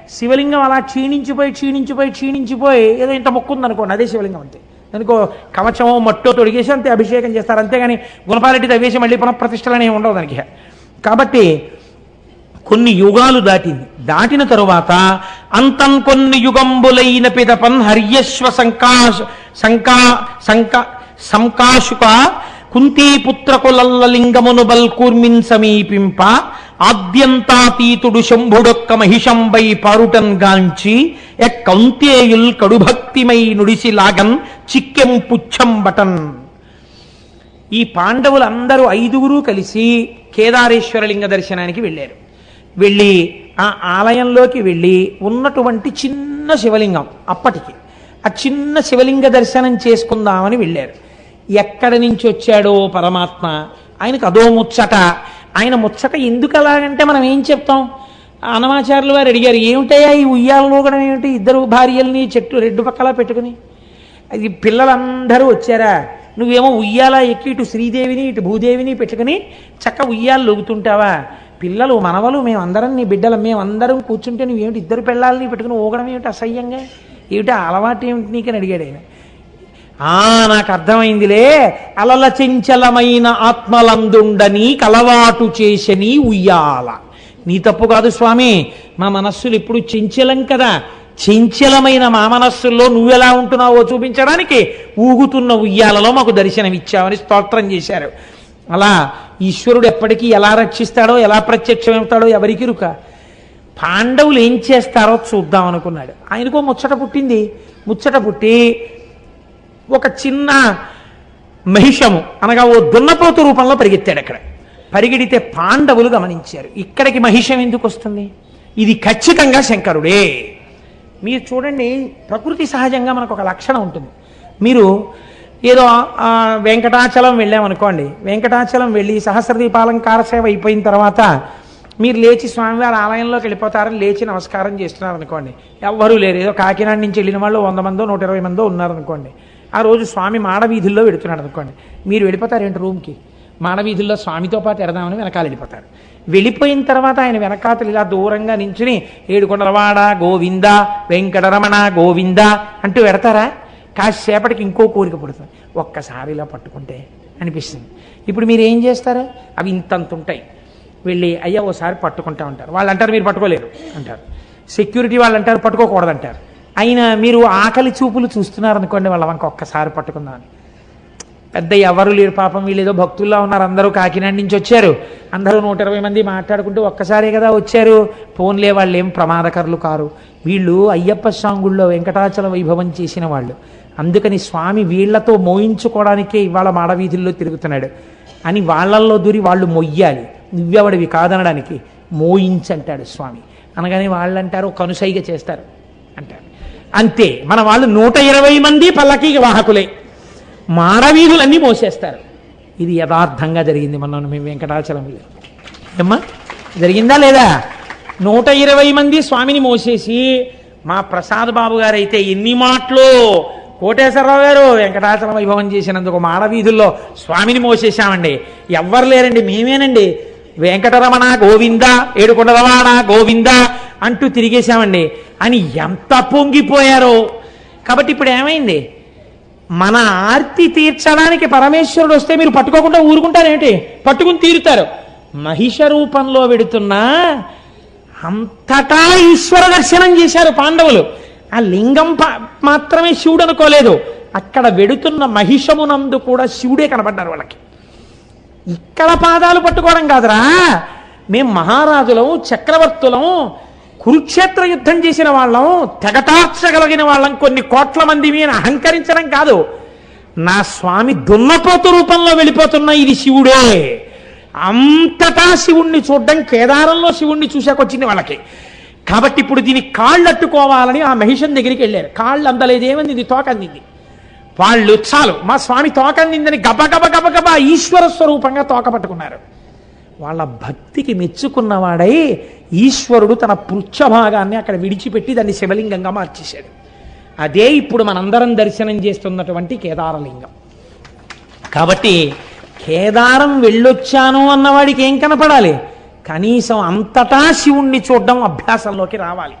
శివలింగం అలా క్షీణించిపోయి క్షీణించిపోయి క్షీణించిపోయి ఏదో ఇంత మొక్కు ఉందనుకోండి అదే శివలింగం అంతే. దానికో కవచమో మట్టో తొడిగేసి అంతే అభిషేకం చేస్తారు. అంతేగాని గుణపాలెట్టి తవ్వేసి మళ్ళీ పునఃప్రతిష్టలనే ఉండవు దానికి. కాబట్టి కొన్ని యుగాలు దాటింది. దాటిన తరువాత అంతం కొన్ని యుగంబులైన పిదపన్ హర్యశ్వ సంకాశ సంకా సంకా సంకాశుక కుంతీపుత్రకులల్ల లింగమును బల్కూర్మిన్ సమీపింప ఆద్యంతాతీతుడు శంభుడొక్క మహిషంబై పారుటన్ గాంచి ఎక్కంతేయుల్ కడుభక్తిమై నుడిసి లాగన్ చిక్కెం పుచ్చం బటన్ ఈ పాండవులందరూ ఐదుగురు కలిసి కేదారేశ్వరలింగ దర్శనానికి వెళ్ళారు. వెళ్ళి ఆ ఆలయంలోకి వెళ్ళి ఉన్నటువంటి చిన్న శివలింగం అప్పటికి. ఆ చిన్న శివలింగ దర్శనం చేసుకుందామని వెళ్ళారు. ఎక్కడి నుంచి వచ్చాడో పరమాత్మ ఆయనకు అదో ముచ్చట. ఆయన ముచ్చట ఎందుకు అలాగంటే మనం ఏం చెప్తాం? అనమాచారులు వారు అడిగారు ఏమిటయ్యా ఈ ఉయ్యాలలో కూడా ఏమిటి? ఇద్దరు భార్యల్ని చెట్టు రెడ్డు పక్కలా పెట్టుకుని. అది పిల్లలందరూ వచ్చారా? నువ్వేమో ఉయ్యాల ఎక్కి ఇటు శ్రీదేవిని ఇటు భూదేవిని పెట్టుకుని చక్క ఉయ్యాలు లొగుతుంటావా పిల్లలు మనవలు మేమందరం నీ బిడ్డలు. మేమందరం కూర్చుంటే నువ్వేమిటి ఇద్దరు పిల్లల్ని పెట్టుకుని ఊగడం ఏమిటి అసహ్యంగా? ఏమిటి అలవాటు ఏమిటి నీకని అడిగాడు ఆయన. ఆ నాకు అర్థమైందిలే. అలల చెంచలమైన ఆత్మలందుండని కలవాటు చేసని ఉయ్యాల. నీ తప్పు కాదు స్వామి మా మనస్సులు ఇప్పుడు చెంచలం కదా. చెంచలమైన మా మనస్సుల్లో నువ్వెలా ఉంటున్నావో చూపించడానికి ఊగుతున్న ఉయ్యాలలో మాకు దర్శనమిచ్చావని స్తోత్రం చేశారు. అలా ఈశ్వరుడు ఎప్పటికీ ఎలా రక్షిస్తాడో ఎలా ప్రత్యక్షమవుతాడో ఎవరికి రుక. పాండవులు ఏం చేస్తారో చూద్దాం అనుకున్నాడు. ఆయనకో ముచ్చట పుట్టింది. ముచ్చట పుట్టి ఒక చిన్న మహిషము అనగా ఓ దున్నపోతు రూపంలో పరిగెత్తాడు అక్కడ. పరిగెడితే పాండవులు గమనించారు. ఇక్కడికి మహిషం ఎందుకు వస్తుంది? ఇది ఖచ్చితంగా శంకరుడే. మీరు చూడండి ప్రకృతి సహజంగా మనకు ఒక లక్షణం ఉంటుంది. మీరు ఏదో వెంకటాచలం వెళ్ళామనుకోండి. వెంకటాచలం వెళ్ళి సహస్రదీపాలంకార సేవ అయిపోయిన తర్వాత మీరు లేచి స్వామివారి ఆలయంలోకి వెళ్ళిపోతారని లేచి నమస్కారం చేస్తున్నారు అనుకోండి ఎవ్వరూ లేరు. ఏదో కాకినాడ నుంచి వెళ్ళిన వాళ్ళు వంద మందో నూట ఇరవై మందో ఉన్నారనుకోండి. ఆ రోజు స్వామి మాడవీధుల్లో వెడుతున్నాడు అనుకోండి. మీరు వెళ్ళిపోతారేంటి రూమ్కి? మాడవీధుల్లో స్వామితో పాటు ఎడదామని వెనకాల వెళ్ళిపోతారు. వెళ్ళిపోయిన తర్వాత ఆయన వెనకాతలు ఇలా దూరంగా నించుని ఏడుకొండలవాడ గోవింద వెంకటరమణ గోవింద అంటూ పెడతారా కాసేపటికి ఇంకో కోరిక పుడుతుంది. ఒక్కసారి ఇలా పట్టుకుంటే అనిపిస్తుంది. ఇప్పుడు మీరు ఏం చేస్తారు? అవి ఇంతంత ఉంటాయి. వెళ్ళి అయ్యా ఓసారి పట్టుకుంటా ఉంటారు వాళ్ళు అంటారు మీరు పట్టుకోలేరు అంటారు. సెక్యూరిటీ వాళ్ళు అంటారు పట్టుకోకూడదంటారు. ఆయన అయినా మీరు ఆకలి చూపులు చూస్తున్నారనుకోండి వాళ్ళ వంక ఒక్కసారి పట్టుకుందామని. పెద్ద ఎవరు లేరు పాపం వీళ్ళు ఏదో భక్తుల్లో ఉన్నారు అందరూ కాకినాడ నుంచి వచ్చారు. అందరూ నూట ఇరవై మంది మాట్లాడుకుంటూ ఒక్కసారే కదా వచ్చారు. ఫోన్లే వాళ్ళు ఏం ప్రమాదకరులు కారు. వీళ్ళు అయ్యప్ప స్వాంగుల్లో వెంకటాచల వైభవం చేసిన వాళ్ళు. అందుకని స్వామి వీళ్ళతో మోయించుకోవడానికే ఇవాళ మాడవీధుల్లో తిరుగుతున్నాడు. అని వాళ్ళల్లో దూరి వాళ్ళు మొయ్యాలి. నువ్వెవడివి కాదనడానికి మోయించంటాడు స్వామి. అనగానే వాళ్ళంటారు కనుసైగా చేస్తారు అంటారు. అంతే. మన వాళ్ళు నూట ఇరవై మంది పల్లకి వాహకులే. మాడవీధులన్నీ మోసేస్తారు. ఇది యథార్థంగా జరిగింది మనం మేము వెంకటాచలంలో ఏమ్మా? జరిగిందా లేదా? నూట ఇరవై మంది స్వామిని మోసేసి మా ప్రసాద్ బాబు గారు అయితే ఎన్ని మాటలు? కోటేశ్వరరావు గారు వెంకటాచల వైభవం చేసినందుకు మాడవీధుల్లో స్వామిని మోసేశామండి. ఎవ్వరు లేరండి మేమేనండి. వెంకటరమణ గోవింద ఏడుకొండలవాడ గోవింద అంటూ తిరిగేశామండి. అని ఎంత పొంగిపోయారో. కాబట్టి ఇప్పుడు ఏమైంది? మన ఆర్తి తీర్చడానికి పరమేశ్వరుడు వస్తే మీరు పట్టుకోకుండా ఊరుకుంటారేంటి? పట్టుకుని తీరుతారు. మహిష రూపంలో వెడుతున్నా అంతటా ఈశ్వర దర్శనం చేశారు పాండవులు. ఆ లింగం ప- మాత్రమే శివుడు అనుకోలేదు. అక్కడ వెడుతున్న మహిషమునందు కూడా శివుడే కనబడ్డారు వాళ్ళకి. ఇక్కడ పాదాలు పట్టుకోవడం కాదురా. మేం మహారాజులం చక్రవర్తులం కురుక్షేత్ర యుద్ధం చేసిన వాళ్ళం తెగటార్చగలిగిన వాళ్ళం కొన్ని కోట్ల మంది మీద అహంకరించడం కాదు. నా స్వామి దున్నపోతు రూపంలో వెళ్ళిపోతున్న ఇది శివుడే. అంతటా శివుణ్ణి చూడడం కేదారంలో శివుణ్ణి చూశాకొచ్చింది వాళ్ళకి. కాబట్టి ఇప్పుడు దీని కాళ్ళు అట్టుకోవాలని ఆ మహిషం దగ్గరికి వెళ్ళారు. కాళ్ళు అందలేదేమంది ఇది తోకందింది వాళ్ళు చాలు మా స్వామి తోకందిందని గబగబ గబ గబ గబ గబ ఈశ్వర స్వరూపంగా తోక పట్టుకున్నారు. వాళ్ళ భక్తికి మెచ్చుకున్నవాడై ఈశ్వరుడు తన పృచ్ఛభాగాన్ని అక్కడ విడిచిపెట్టి దాన్ని శివలింగంగా మార్చేశాడు. అదే ఇప్పుడు మనందరం దర్శనం చేస్తున్నటువంటి కేదారలింగం. కాబట్టి కేదారం వెళ్ళొచ్చాను అన్నవాడికి ఏం కనపడాలి? కనీసం అంతటా శివుణ్ణి చూడడం అభ్యాసంలోకి రావాలి.